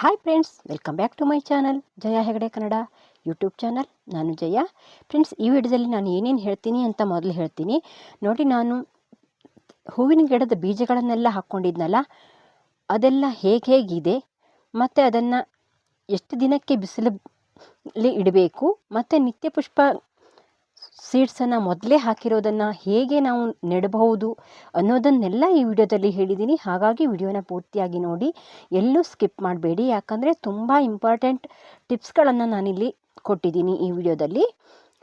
Hi friends welcome back to my channel Jaya Hegde Kannada YouTube channel ನಾನು Jaya. Friends ಈ ವಿಡಿಯೋದಲ್ಲಿ ನಾನು ಏನೇನು ಹೇಳ್ತೀನಿ ಅಂತ ಮೊದಲು ಹೇಳ್ತೀನಿ. ನೋಡಿ, ನಾನು ಹೂವಿನ ಗಿಡದ ಬೀಜಗಳನ್ನೆಲ್ಲ ಹಾಕ್ಕೊಂಡಿದ್ನಲ್ಲ, ಅದೆಲ್ಲ ಹೇಗೆ ಹೇಗಿದೆ, ಮತ್ತು ಅದನ್ನು ಎಷ್ಟು ದಿನಕ್ಕೆ ಬಿಸಿಲಲ್ಲಿ ಇಡಬೇಕು, ಮತ್ತು ನಿತ್ಯ ಪುಷ್ಪ ಸೀಡ್ಸನ್ನು ಮೊದಲೇ ಹಾಕಿರೋದನ್ನು ಹೇಗೆ ನಾವು ನೆಡಬಹುದು ಅನ್ನೋದನ್ನೆಲ್ಲ ಈ ವಿಡಿಯೋದಲ್ಲಿ ಹೇಳಿದ್ದೀನಿ. ಹಾಗಾಗಿ ವಿಡಿಯೋನ ಪೂರ್ತಿಯಾಗಿ ನೋಡಿ. ಎಲ್ಲೂ ಸ್ಕಿಪ್ ಮಾಡಬೇಡಿ. ಯಾಕಂದರೆ ತುಂಬ ಇಂಪಾರ್ಟೆಂಟ್ ಟಿಪ್ಸ್ಗಳನ್ನು ನಾನಿಲ್ಲಿ ಕೊಟ್ಟಿದ್ದೀನಿ ಈ ವಿಡಿಯೋದಲ್ಲಿ.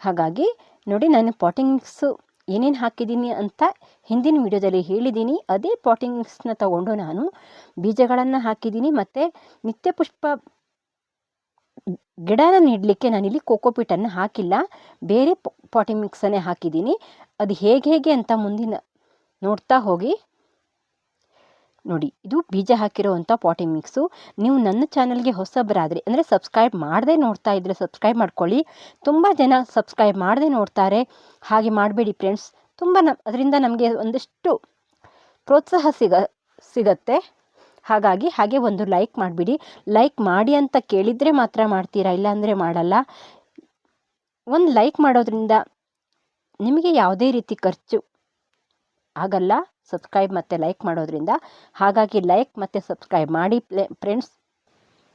ಹಾಗಾಗಿ ನೋಡಿ, ನಾನು ಪಾಟಿಂಗ್ ಮಿಕ್ಸು ಏನೇನು ಹಾಕಿದ್ದೀನಿ ಅಂತ ಹಿಂದಿನ ವಿಡಿಯೋದಲ್ಲಿ ಹೇಳಿದ್ದೀನಿ. ಅದೇ ಪಾಟಿಂಗ್ ಮಿಕ್ಸ್ನ ತಗೊಂಡು ನಾನು ಬೀಜಗಳನ್ನು ಹಾಕಿದ್ದೀನಿ. ಮತ್ತು ನಿತ್ಯ ಪುಷ್ಪ ಗಿಡನ ನೆಡಲಿಕ್ಕೆ ನಾನಿಲ್ಲಿ ಕೋಕೋಪೀಟನ್ನು ಹಾಕಿಲ್ಲ. ಬೇರೆ ಪಾಟಿಂಗ್ ಮಿಕ್ಸನ್ನೇ ಹಾಕಿದ್ದೀನಿ. ಅದು ಹೇಗೆ ಹೇಗೆ ಅಂತ ಮುಂದಿನ ನೋಡ್ತಾ ಹೋಗಿ. ನೋಡಿ, ಇದು ಬೀಜ ಹಾಕಿರೋವಂಥ ಪಾಟಿಂಗ್ ಮಿಕ್ಸು. ನೀವು ನನ್ನ ಚಾನಲ್ಗೆ ಹೊಸಬರಾದರೆ, ಅಂದರೆ ಸಬ್ಸ್ಕ್ರೈಬ್ ಮಾಡದೆ ನೋಡ್ತಾ ಇದ್ದರೆ ಸಬ್ಸ್ಕ್ರೈಬ್ ಮಾಡ್ಕೊಳ್ಳಿ. ತುಂಬ ಜನ ಸಬ್ಸ್ಕ್ರೈಬ್ ಮಾಡದೆ ನೋಡ್ತಾರೆ. ಹಾಗೆ ಮಾಡಬೇಡಿ ಫ್ರೆಂಡ್ಸ್. ತುಂಬ ನ ಅದರಿಂದ ನಮಗೆ ಒಂದಷ್ಟು ಪ್ರೋತ್ಸಾಹ ಸಿಗ, ಸಿಗತ್ತೆ. ಹಾಗಾಗಿ ಹಾಗೆ ಒಂದು ಲೈಕ್ ಮಾಡಿಬಿಡಿ. ಲೈಕ್ ಮಾಡಿ ಅಂತ ಕೇಳಿದರೆ ಮಾತ್ರ ಮಾಡ್ತೀರಾ? ಇಲ್ಲಾಂದರೆ ಮಾಡಲ್ಲ. ಒಂದು ಲೈಕ್ ಮಾಡೋದ್ರಿಂದ ನಿಮಗೆ ಯಾವುದೇ ರೀತಿ ಖರ್ಚು ಆಗಲ್ಲ. ಸಬ್ಸ್ಕ್ರೈಬ್ ಮತ್ತು ಲೈಕ್ ಮಾಡೋದ್ರಿಂದ. ಹಾಗಾಗಿ ಲೈಕ್ ಮತ್ತು ಸಬ್ಸ್ಕ್ರೈಬ್ ಮಾಡಿ ಫ್ರೆಂಡ್ಸ್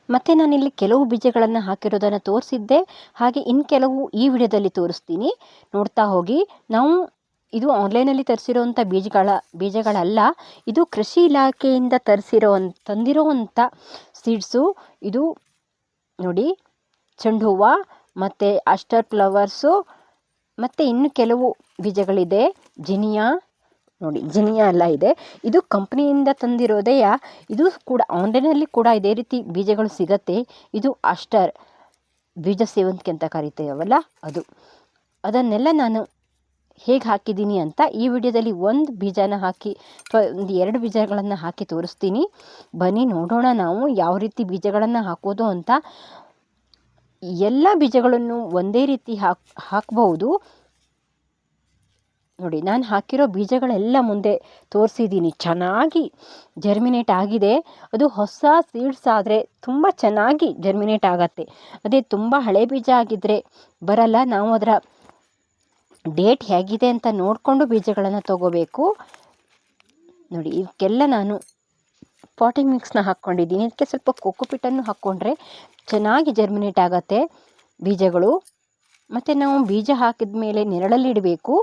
ಮತ್ತು ನಾನಿಲ್ಲಿ ಕೆಲವು ಬೀಜಗಳನ್ನು ಹಾಕಿರೋದನ್ನು ತೋರಿಸಿದ್ದೆ. ಹಾಗೆ ಇನ್ನು ಕೆಲವು ಈ ವಿಡಿಯೋದಲ್ಲಿ ತೋರಿಸ್ತೀನಿ. ನೋಡ್ತಾ ಹೋಗಿ. ನಾವು ಇದು ಆನ್ಲೈನಲ್ಲಿ ತರಿಸಿರೋವಂಥ ಬೀಜಗಳ, ಬೀಜಗಳಲ್ಲ, ಇದು ಕೃಷಿ ಇಲಾಖೆಯಿಂದ ತರಿಸಿರೋ ತಂದಿರೋವಂಥ ಸೀಡ್ಸು ಇದು ನೋಡಿ ಚೆಂಡು ಹೂವು ಮತ್ತು ಅಸ್ಟರ್ ಫ್ಲವರ್ಸು ಮತ್ತು ಇನ್ನು ಕೆಲವು ಬೀಜಗಳಿದೆ. ಜಿನಿಯಾ, ನೋಡಿ, ಜಿನಿಯಾ ಎಲ್ಲ ಇದೆ. ಇದು ಕಂಪ್ನಿಯಿಂದ ತಂದಿರೋದೆಯ ಇದು ಕೂಡ ಆನ್ಲೈನಲ್ಲಿ ಕೂಡ ಇದೇ ರೀತಿ ಬೀಜಗಳು ಸಿಗತ್ತೆ. ಇದು ಅಸ್ಟರ್ ಬೀಜ ಸೇವಂತಿಗೆ ಅಂತ ಕರಿತೇವಲ್ಲ ಅದು. ಅದನ್ನೆಲ್ಲ ನಾನು ಹೇಗೆ ಹಾಕಿದ್ದೀನಿ ಅಂತ ಈ ವಿಡಿಯೋದಲ್ಲಿ ಒಂದು ಬೀಜನ ಹಾಕಿ ಅಥವಾ ಒಂದು ಎರಡು ಬೀಜಗಳನ್ನು ಹಾಕಿ ತೋರಿಸ್ತೀನಿ. ಬನ್ನಿ ನೋಡೋಣ ನಾವು ಯಾವ ರೀತಿ ಬೀಜಗಳನ್ನು ಹಾಕೋದು ಅಂತ. ಎಲ್ಲ ಬೀಜಗಳನ್ನು ಒಂದೇ ರೀತಿ ಹಾಕ್ ನೋಡಿ, ನಾನು ಹಾಕಿರೋ ಬೀಜಗಳೆಲ್ಲ ಮುಂದೆ ತೋರಿಸಿದ್ದೀನಿ. ಚೆನ್ನಾಗಿ ಜರ್ಮಿನೇಟ್ ಆಗಿದೆ. ಅದು ಹೊಸ ಸೀಡ್ಸ್ ಆದರೆ ತುಂಬ ಚೆನ್ನಾಗಿ ಜರ್ಮಿನೇಟ್ ಆಗತ್ತೆ. ಅದೇ ತುಂಬ ಹಳೆ ಬೀಜ ಆಗಿದ್ದರೆ ಬರಲ್ಲ. ನಾವು ಅದರ ಡೇಟ್ ಹೇಗಿದೆ ಅಂತ ನೋಡಿಕೊಂಡು ಬೀಜಗಳನ್ನು ತಗೋಬೇಕು. ನೋಡಿ ಇವಕ್ಕೆಲ್ಲ ನಾನು ಪಾಟಿಂಗ್ ಮಿಕ್ಸ್ನ ಹಾಕ್ಕೊಂಡಿದ್ದೀನಿ. ಇದಕ್ಕೆ ಸ್ವಲ್ಪ ಕೊಕ್ಕುಪಿಟ್ಟನ್ನು ಹಾಕ್ಕೊಂಡ್ರೆ ಚೆನ್ನಾಗಿ ಜರ್ಮಿನೇಟ್ ಆಗುತ್ತೆ ಬೀಜಗಳು. ಮತ್ತು ನಾವು ಬೀಜ ಹಾಕಿದ ಮೇಲೆ ನೆರಳಲ್ಲಿ ಇಡಬೇಕು.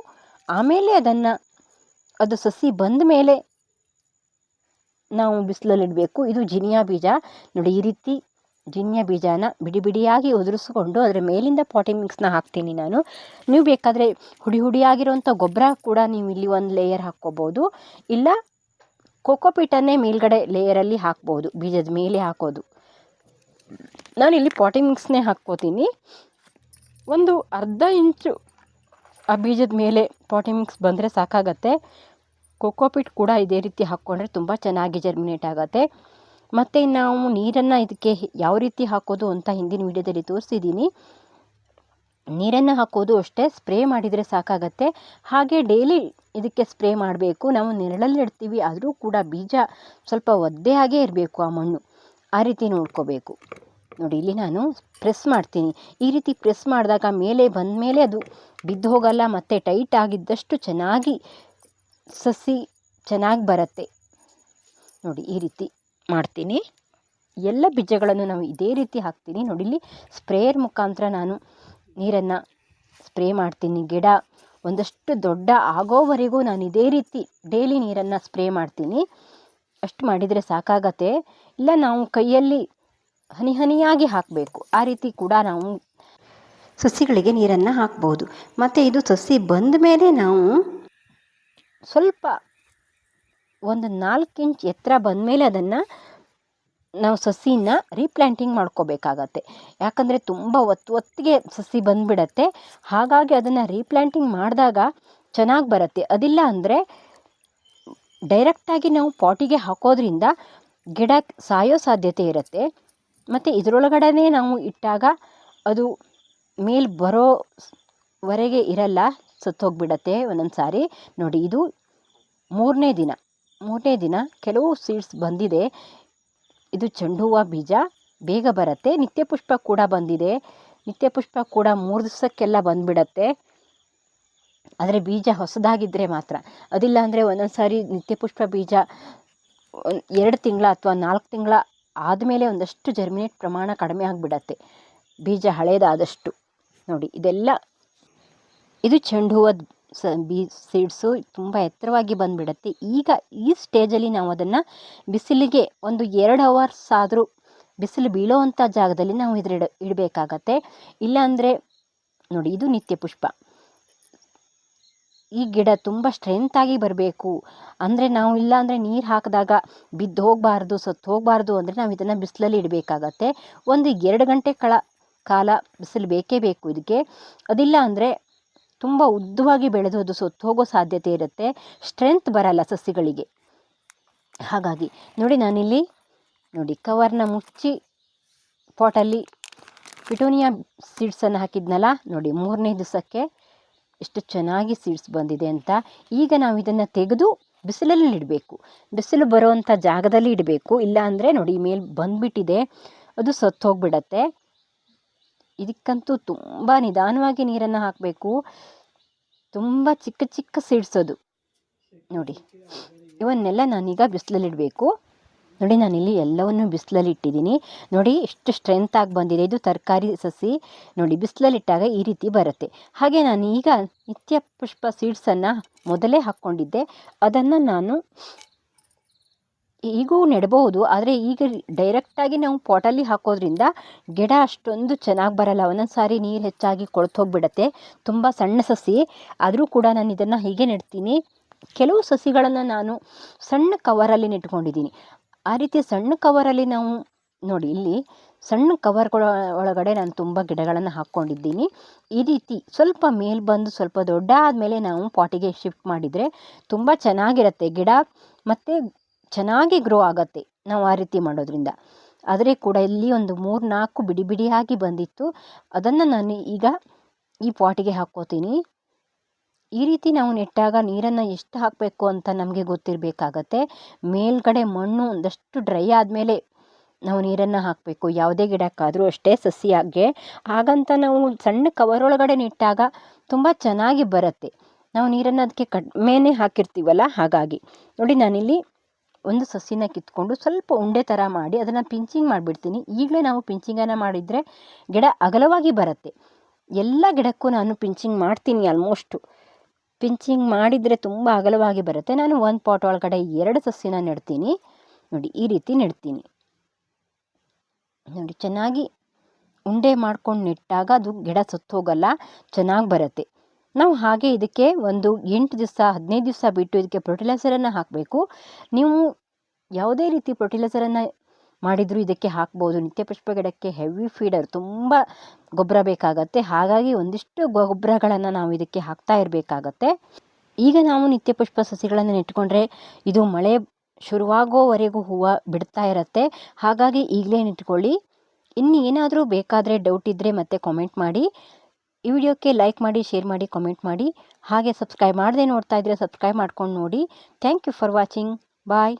ಆಮೇಲೆ ಅದನ್ನು, ಅದು ಸಸಿ ಬಂದ ಮೇಲೆ ನಾವು ಬಿಸಿಲಲ್ಲಿಡಬೇಕು ಇದು ಜಿನಿಯಾ ಬೀಜ. ನೋಡಿ, ಈ ರೀತಿ ಜಿನ್ಯ ಬೀಜನ ಬಿಡಿ ಬಿಡಿಯಾಗಿ ಉದುರಿಸ್ಕೊಂಡು ಅದರ ಮೇಲಿಂದ ಪಾಟಿ ಮಿಕ್ಸ್ನ ಹಾಕ್ತೀನಿ ನಾನು. ನೀವು ಬೇಕಾದರೆ ಹುಡಿ ಹುಡಿಯಾಗಿರುವಂಥ ಗೊಬ್ಬರ ಕೂಡ ನೀವು ಇಲ್ಲಿ ಒಂದು ಲೇಯರ್ ಹಾಕ್ಕೋಬೋದು. ಇಲ್ಲ ಕೋಕೋಪೀಟನ್ನೇ ಮೇಲ್ಗಡೆ ಲೇಯರಲ್ಲಿ ಹಾಕ್ಬೋದು, ಬೀಜದ ಮೇಲೆ ಹಾಕೋದು. ನಾನಿಲ್ಲಿ ಪಾಟಿ ಮಿಕ್ಸ್ನೇ ಹಾಕ್ಕೋತೀನಿ. ಒಂದು ಅರ್ಧ ಇಂಚು ಆ ಬೀಜದ ಮೇಲೆ ಪಾಟಿ ಮಿಕ್ಸ್ ಬಂದರೆ ಸಾಕಾಗತ್ತೆ. ಕೋಕೋಪಿಟ್ ಕೂಡ ಇದೇ ರೀತಿ ಹಾಕ್ಕೊಂಡ್ರೆ ತುಂಬ ಚೆನ್ನಾಗಿ ಜರ್ಮಿನೇಟ್ ಆಗುತ್ತೆ. ಮತ್ತು ನಾವು ನೀರನ್ನು ಇದಕ್ಕೆ ಯಾವ ರೀತಿ ಹಾಕೋದು ಅಂತ ಹಿಂದಿನ ವಿಡಿಯೋದಲ್ಲಿ ತೋರಿಸಿದ್ದೀನಿ. ನೀರನ್ನು ಹಾಕೋದು ಅಷ್ಟೇ, ಸ್ಪ್ರೇ ಮಾಡಿದರೆ ಸಾಕಾಗತ್ತೆ. ಹಾಗೆ ಡೈಲಿ ಇದಕ್ಕೆ ಸ್ಪ್ರೇ ಮಾಡಬೇಕು. ನಾವು ನೆರಳಲ್ಲಿ ಇಡ್ತೀವಿ, ಆದರೂ ಕೂಡ ಬೀಜ ಸ್ವಲ್ಪ ಒದ್ದೆ ಹಾಗೇ ಇರಬೇಕು ಆ ಮಣ್ಣು. ಆ ರೀತಿ ನೋಡ್ಕೋಬೇಕು. ನೋಡಿ, ಇಲ್ಲಿ ನಾನು ಪ್ರೆಸ್ ಮಾಡ್ತೀನಿ. ಈ ರೀತಿ ಪ್ರೆಸ್ ಮಾಡಿದಾಗ ಮೇಲೆ ಬಂದ ಮೇಲೆ ಅದು ಬಿದ್ದು ಹೋಗಲ್ಲ, ಮತ್ತು ಟೈಟ್ ಆಗಿದ್ದಷ್ಟು ಚೆನ್ನಾಗಿ ಸಸಿ ಚೆನ್ನಾಗಿ ಬರುತ್ತೆ. ನೋಡಿ, ಈ ರೀತಿ. ಮಾಡ್ತೀನಿ. ಎಲ್ಲ ಬೀಜಗಳನ್ನು ನಾವು ಇದೇ ರೀತಿ ಹಾಕ್ತೀನಿ. ನೋಡಿ ಇಲ್ಲಿ ಸ್ಪ್ರೇಯರ್ ಮುಖಾಂತರ ನಾನು ನೀರನ್ನು ಸ್ಪ್ರೇ ಮಾಡ್ತೀನಿ. ಗಿಡ ಒಂದಷ್ಟು ದೊಡ್ಡ ಆಗೋವರೆಗೂ ನಾನು ಇದೇ ರೀತಿ ಡೈಲಿ ನೀರನ್ನು ಸ್ಪ್ರೇ ಮಾಡ್ತೀನಿ. ಅಷ್ಟು ಮಾಡಿದರೆ ಸಾಕಾಗತ್ತೆ. ಇಲ್ಲ ನಾವು ಕೈಯಲ್ಲಿ ಹನಿ ಹನಿಯಾಗಿ ಹಾಕಬೇಕು. ಆ ರೀತಿ ಕೂಡ ನಾವು ಸಸಿಗಳಿಗೆ ನೀರನ್ನು ಹಾಕ್ಬೋದು. ಮತ್ತು ಇದು ಸಸಿ ಬಂದ ಮೇಲೆ ನಾವು ಸ್ವಲ್ಪ ಒಂದು ನಾಲ್ಕು ಇಂಚ್ ಎತ್ತರ ಬಂದಮೇಲೆ ಅದನ್ನು ನಾವು ಸಸಿನ ರೀಪ್ಲ್ಯಾಂಟಿಂಗ್ ಮಾಡ್ಕೋಬೇಕಾಗತ್ತೆ. ಯಾಕಂದರೆ ತುಂಬ ಒತ್ತು ಒತ್ತಿಗೆ ಸಸಿ ಬಂದುಬಿಡತ್ತೆ. ಹಾಗಾಗಿ ಅದನ್ನು ರೀಪ್ಲ್ಯಾಂಟಿಂಗ್ ಮಾಡಿದಾಗ ಚೆನ್ನಾಗಿ ಬರುತ್ತೆ. ಅದಿಲ್ಲ ಅಂದರೆ ಡೈರೆಕ್ಟಾಗಿ ನಾವು ಪಾಟಿಗೆ ಹಾಕೋದ್ರಿಂದ ಗಿಡ ಸಾಯೋ ಸಾಧ್ಯತೆ ಇರುತ್ತೆ. ಮತ್ತು ಇದರೊಳಗಡೆ ನಾವು ಇಟ್ಟಾಗ ಅದು ಮೇಲೆ ಬರೋವರೆಗೆ ಇರಲ್ಲ. ಸತ್ತೋಗ್ಬಿಡತ್ತೆ ಒಂದೊಂದು ಸಾರಿ ನೋಡಿ ಇದು ಮೂರನೇ ದಿನ. ಮೂರನೇ ದಿನ ಕೆಲವು ಸೀಡ್ಸ್ ಬಂದಿದೆ. ಇದು ಚೆಂಡು ಹೂವು ಬೀಜ. ಬೇಗ ಬರುತ್ತೆ. ನಿತ್ಯಪುಷ್ಪ ಕೂಡ ಬಂದಿದೆ. ನಿತ್ಯಪುಷ್ಪ ಕೂಡ ಮೂರು ದಿವಸಕ್ಕೆಲ್ಲ ಬಂದುಬಿಡತ್ತೆ. ಆದರೆ ಬೀಜ ಹೊಸದಾಗಿದ್ದರೆ ಮಾತ್ರ. ಅದಿಲ್ಲ ಅಂದರೆ ಒಂದೊಂದು ಸಾರಿ ನಿತ್ಯಪುಷ್ಪ ಬೀಜ ಎರಡು ತಿಂಗಳ ಅಥವಾ ನಾಲ್ಕು ತಿಂಗಳ ಆದಮೇಲೆ ಒಂದಷ್ಟು ಜರ್ಮಿನೇಟ್ ಪ್ರಮಾಣ ಕಡಿಮೆ ಆಗಿಬಿಡತ್ತೆ. ಬೀಜ ಹಳೇದಾದಷ್ಟು. ನೋಡಿ, ಇದೆಲ್ಲ ಇದು ಚೆಂಡು ಹೂವದ ಸ ಬೀ ಸೀಡ್ಸು ತುಂಬ ಎತ್ತರವಾಗಿ ಬಂದುಬಿಡತ್ತೆ. ಈಗ ಈ ಸ್ಟೇಜಲ್ಲಿ ನಾವು ಅದನ್ನು ಬಿಸಿಲಿಗೆ ಒಂದು ಎರಡು ಅವರ್ಸ್ ಆದರೂ ಬಿಸಿಲು ಬೀಳೋವಂಥ ಜಾಗದಲ್ಲಿ ನಾವು ಇದ್ರ ಇಡ ಇಡಬೇಕಾಗತ್ತೆ ಇಲ್ಲಾಂದರೆ ನೋಡಿ ಇದು ನಿತ್ಯ ಪುಷ್ಪ. ಈ ಗಿಡ ತುಂಬ ಸ್ಟ್ರೆಂತಾಗಿ ಬರಬೇಕು. ಅಂದರೆ ನಾವು ಇಲ್ಲ ಅಂದರೆ ನೀರು ಹಾಕಿದಾಗ ಬಿದ್ದು ಹೋಗಬಾರ್ದು, ಸತ್ತು ಹೋಗಬಾರ್ದು ಅಂದರೆ ನಾವು ಇದನ್ನು ಬಿಸಿಲಲ್ಲಿ ಇಡಬೇಕಾಗತ್ತೆ. ಒಂದು ಎರಡು ಗಂಟೆ ಕಳ ಕಾಲ ಬಿಸಿಲು ಬೇಕೇ ಬೇಕು ಇದಕ್ಕೆ. ಅದಿಲ್ಲ ಅಂದರೆ ತುಂಬ ಉದ್ದವಾಗಿ ಬೆಳೆದು ಅದು ಸತ್ತು ಹೋಗೋ ಸಾಧ್ಯತೆ ಇರುತ್ತೆ. ಸ್ಟ್ರೆಂತ್ ಬರಲ್ಲ ಸಸಿಗಳಿಗೆ. ಹಾಗಾಗಿ ನೋಡಿ ನಾನಿಲ್ಲಿ ನೋಡಿ ಕವರ್ನ ಮುಚ್ಚಿ ಪಾಟಲ್ಲಿ ಪಿಟೋನಿಯಾ ಸೀಡ್ಸನ್ನು ಹಾಕಿದ್ನಲ್ಲ, ನೋಡಿ ಮೂರನೇ ದಿವಸಕ್ಕೆ ಎಷ್ಟು ಚೆನ್ನಾಗಿ ಸೀಡ್ಸ್ ಬಂದಿದೆ ಅಂತ. ಈಗ ನಾವು ಇದನ್ನು ತೆಗೆದು ಬಿಸಿಲಲ್ಲಿ ಇಡಬೇಕು. ಬಿಸಿಲು ಬರುವಂಥ ಜಾಗದಲ್ಲಿ ಇಡಬೇಕು. ಇಲ್ಲ ಅಂದರೆ ನೋಡಿ ಮೇಲೆ ಬಂದುಬಿಟ್ಟಿದೆ. ಅದು ಸತ್ತು ಹೋಗ್ಬಿಡತ್ತೆ. ಇದಕ್ಕಂತೂ ತುಂಬ ನಿಧಾನವಾಗಿ ನೀರನ್ನು ಹಾಕಬೇಕು. ತುಂಬ ಚಿಕ್ಕ ಚಿಕ್ಕ ಸೀಡ್ಸ್ ಅದು. ನೋಡಿ, ಇವನ್ನೆಲ್ಲ ನಾನೀಗ ಬಿಸಿಲಲ್ಲಿಡಬೇಕು. ನೋಡಿ, ನಾನಿಲ್ಲಿ ಎಲ್ಲವನ್ನು ಬಿಸಿಲಲ್ಲಿ ಇಟ್ಟಿದ್ದೀನಿ ನೋಡಿ, ಎಷ್ಟು ಸ್ಟ್ರೆಂತ್ ಆಗಿ ಬಂದಿದೆ. ಇದು ತರಕಾರಿ ಸಸಿ. ನೋಡಿ, ಬಿಸಿಲಲ್ಲಿಟ್ಟಾಗ ಈ ರೀತಿ ಬರುತ್ತೆ. ಹಾಗೆ ನಾನು ಈಗ ನಿತ್ಯ ಪುಷ್ಪ ಸೀಡ್ಸನ್ನು ಮೊದಲೇ ಹಾಕ್ಕೊಂಡಿದ್ದೆ. ಅದನ್ನು ನಾನು ಈಗೂ ನೆಡಬಹುದು, ಆದರೆ ಈಗ ಡೈರೆಕ್ಟಾಗಿ ನಾವು ಪಾಟಲ್ಲಿ ಹಾಕೋದ್ರಿಂದ ಗಿಡ ಅಷ್ಟೊಂದು ಚೆನ್ನಾಗಿ ಬರಲ್ಲ. ಒಂದೊಂದು ಸಾರಿ ನೀರು ಹೆಚ್ಚಾಗಿ ಕೊಳ್ತೋಗ್ಬಿಡತ್ತೆ. ತುಂಬ ಸಣ್ಣ ಸಸಿ. ಆದರೂ ಕೂಡ ನಾನು ಇದನ್ನು ಹೀಗೆ ನೆಡ್ತೀನಿ. ಕೆಲವು ಸಸಿಗಳನ್ನು ನಾನು ಸಣ್ಣ ಕವರಲ್ಲಿ ನೆಟ್ಕೊಂಡಿದ್ದೀನಿ. ಆ ರೀತಿ ಸಣ್ಣ ಕವರಲ್ಲಿ ನಾವು ನೋಡಿ, ಇಲ್ಲಿ ಸಣ್ಣ ಕವರ್ಗಳ ಒಳಗಡೆ ನಾನು ತುಂಬ ಗಿಡಗಳನ್ನು ಹಾಕ್ಕೊಂಡಿದ್ದೀನಿ. ಈ ರೀತಿ ಸ್ವಲ್ಪ ಮೇಲೆ ಬಂದು ಸ್ವಲ್ಪ ದೊಡ್ಡ ಆದಮೇಲೆ ನಾವು ಪಾಟಿಗೆ ಶಿಫ್ಟ್ ಮಾಡಿದರೆ ತುಂಬ ಚೆನ್ನಾಗಿರುತ್ತೆ. ಗಿಡ ಮತ್ತು ಚೆನ್ನಾಗಿ ಗ್ರೋ ಆಗುತ್ತೆ ನಾವು ಆ ರೀತಿ ಮಾಡೋದ್ರಿಂದ. ಆದರೆ ಕೂಡ ಇಲ್ಲಿ ಒಂದು ಮೂರು ನಾಲ್ಕು ಬಿಡಿ ಬಿಡಿಯಾಗಿ ಬಂದಿತ್ತು. ಅದನ್ನು ನಾನು ಈಗ ಈ ಪಾಟಿಗೆ ಹಾಕ್ಕೋತೀನಿ. ಈ ರೀತಿ ನಾವು ನೆಟ್ಟಾಗ ನೀರನ್ನು ಎಷ್ಟು ಹಾಕಬೇಕು ಅಂತ ನಮಗೆ ಗೊತ್ತಿರಬೇಕಾಗತ್ತೆ. ಮೇಲ್ಗಡೆ ಮಣ್ಣು ಒಂದಷ್ಟು ಡ್ರೈ ಆದಮೇಲೆ ನಾವು ನೀರನ್ನು ಹಾಕಬೇಕು. ಯಾವುದೇ ಗಿಡಕ್ಕಾದರೂ ಅಷ್ಟೇ ಸಸಿಯಾಗೆ. ಹಾಗಂತ ನಾವು ಸಣ್ಣ ಕವರ್ ಒಳಗಡೆ ನೆಟ್ಟಾಗ ತುಂಬ ಚೆನ್ನಾಗಿ ಬರುತ್ತೆ. ನಾವು ನೀರನ್ನು ಅದಕ್ಕೆ ಕಡಿಮೆನೇ ಹಾಕಿರ್ತೀವಲ್ಲ ಹಾಗಾಗಿ. ನೋಡಿ ನಾನಿಲ್ಲಿ ಒಂದು ಸಸಿನ ಕಿತ್ಕೊಂಡು ಸ್ವಲ್ಪ ಉಂಡೆ ಥರ ಮಾಡಿ ಅದನ್ನು ಪಿಂಚಿಂಗ್ ಮಾಡಿಬಿಡ್ತೀನಿ. ಈಗಲೇ ನಾವು ಪಿಂಚಿಂಗನ್ನು ಮಾಡಿದರೆ ಗಿಡ ಅಗಲವಾಗಿ ಬರುತ್ತೆ. ಎಲ್ಲ ಗಿಡಕ್ಕೂ ನಾನು ಪಿಂಚಿಂಗ್ ಮಾಡ್ತೀನಿ ಆಲ್ಮೋಸ್ಟು ಪಿಂಚಿಂಗ್ ಮಾಡಿದರೆ ತುಂಬ ಅಗಲವಾಗಿ ಬರುತ್ತೆ. ನಾನು ಒಂದು ಪಾಟ್ ಒಳಗಡೆ ಎರಡು ಸಸಿನ ನೆಡ್ತೀನಿ. ನೋಡಿ, ಈ ರೀತಿ ನೆಡ್ತೀನಿ. ನೋಡಿ, ಚೆನ್ನಾಗಿ ಉಂಡೆ ಮಾಡ್ಕೊಂಡು ನೆಟ್ಟಾಗ ಅದು ಗಿಡ ಸತ್ತೋಗಲ್ಲ, ಚೆನ್ನಾಗಿ ಬರುತ್ತೆ. ನಾವು ಹಾಗೆ ಇದಕ್ಕೆ ಒಂದು ಎಂಟು ದಿವಸ, ಹದಿನೈದು ದಿವಸ ಬಿಟ್ಟು ಇದಕ್ಕೆ ಫರ್ಟಿಲೈಸರನ್ನು ಹಾಕಬೇಕು. ನೀವು ಯಾವುದೇ ರೀತಿ ಫರ್ಟಿಲೈಸರನ್ನು ಮಾಡಿದರೂ ಇದಕ್ಕೆ ಹಾಕ್ಬೋದು. ನಿತ್ಯ ಪುಷ್ಪ ಗಿಡಕ್ಕೆ ಹೆವಿ ಫೀಡರ್ ತುಂಬ ಗೊಬ್ಬರ ಬೇಕಾಗತ್ತೆ. ಹಾಗಾಗಿ ಒಂದಿಷ್ಟು ಗೊಬ್ಬರಗಳನ್ನು ನಾವು ಇದಕ್ಕೆ ಹಾಕ್ತಾ ಇರಬೇಕಾಗತ್ತೆ. ಈಗ ನಾವು ನಿತ್ಯ ಪುಷ್ಪ ಸಸಿಗಳನ್ನು ನೆಟ್ಕೊಂಡ್ರೆ ಇದು ಮಳೆ ಶುರುವಾಗೋವರೆಗೂ ಹೂವು ಬಿಡ್ತಾ ಇರುತ್ತೆ. ಹಾಗಾಗಿ ಈಗಲೇ ನೆಟ್ಕೊಳ್ಳಿ ಇನ್ನು ಏನಾದರೂ ಬೇಕಾದರೆ ಡೌಟ್ ಇದ್ದರೆ ಮತ್ತೆ ಕಾಮೆಂಟ್ ಮಾಡಿ. ಈ ವಿಡಿಯೋಕ್ಕೆ ಲೈಕ್ ಮಾಡಿ, ಶೇರ್ ಮಾಡಿ ಕಾಮೆಂಟ್ ಮಾಡಿ. ಹಾಗೆ ಸಬ್ಸ್ಕ್ರೈಬ್ ಮಾಡದೆ ನೋಡ್ತಾ ಇದ್ದರೆ ಸಬ್ಸ್ಕ್ರೈಬ್ ಮಾಡ್ಕೊಂಡು ನೋಡಿ. Thank you for watching bye